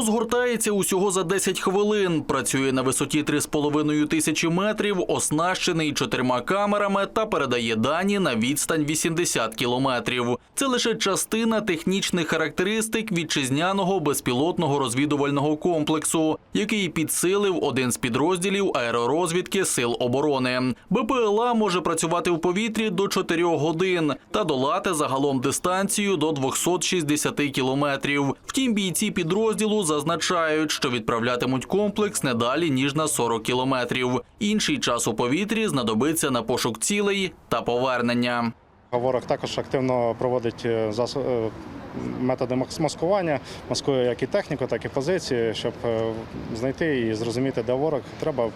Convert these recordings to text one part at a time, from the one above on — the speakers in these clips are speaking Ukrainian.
Розгортається усього за 10 хвилин. Працює на висоті 3,5 тисячі метрів, оснащений чотирма камерами та передає дані на відстань 80 кілометрів. Це лише частина технічних характеристик вітчизняного безпілотного розвідувального комплексу, який підсилив один з підрозділів аеророзвідки Сил оборони. БПЛА може працювати в повітрі до 4 годин та долати загалом дистанцію до 260 кілометрів. Втім, бійці підрозділу зазначають, що відправлятимуть комплекс не далі ніж на 40 кілометрів. Інший час у повітрі знадобиться на пошук цілей та повернення. Ворог також активно проводить е, е, методи мас- маскування, маскує як і техніку, так і позиції, щоб е, знайти і зрозуміти, де ворог. Треба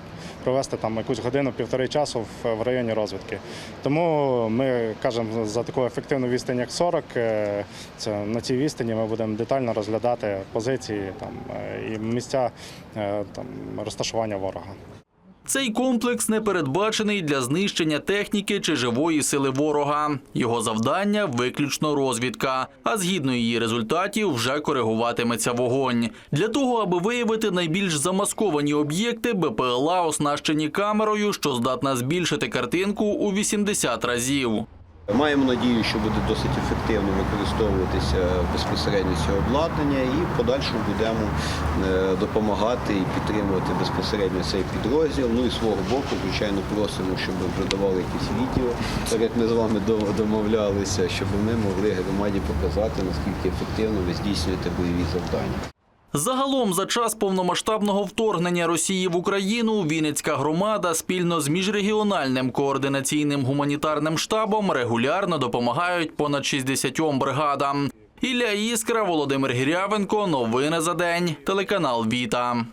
провести там якусь годину-півтори часу в, районі розвідки. Тому ми кажемо за таку ефективну відстань, як 40, е, це на цій відстані ми будемо детально розглядати позиції там, е, і місця там, розташування ворога. Цей комплекс не передбачений для знищення техніки чи живої сили ворога. Його завдання виключно розвідка. А згідно її результатів вже коригуватиметься вогонь. Для того, аби виявити найбільш замасковані об'єкти, БПЛА оснащені камерою, що здатна збільшити картинку у 80 разів. Маємо надію, що буде досить ефективно використовуватися безпосередньо це обладнання і в подальшому будемо е, допомагати і підтримувати безпосередньо цей підрозділ. Ну і свого боку, звичайно, просимо, щоб ви давали якісь відео, так як ми з вами дом- домовлялися, щоб ми могли громаді показати, наскільки ефективно ви здійснюєте бойові завдання. Загалом, за час повномасштабного вторгнення Росії в Україну, Вінницька громада спільно з міжрегіональним координаційним гуманітарним штабом регулярно допомагають понад 60 бригадам. Ілля Іскра, Володимир Гірявенко. Новини за день. Телеканал Віта.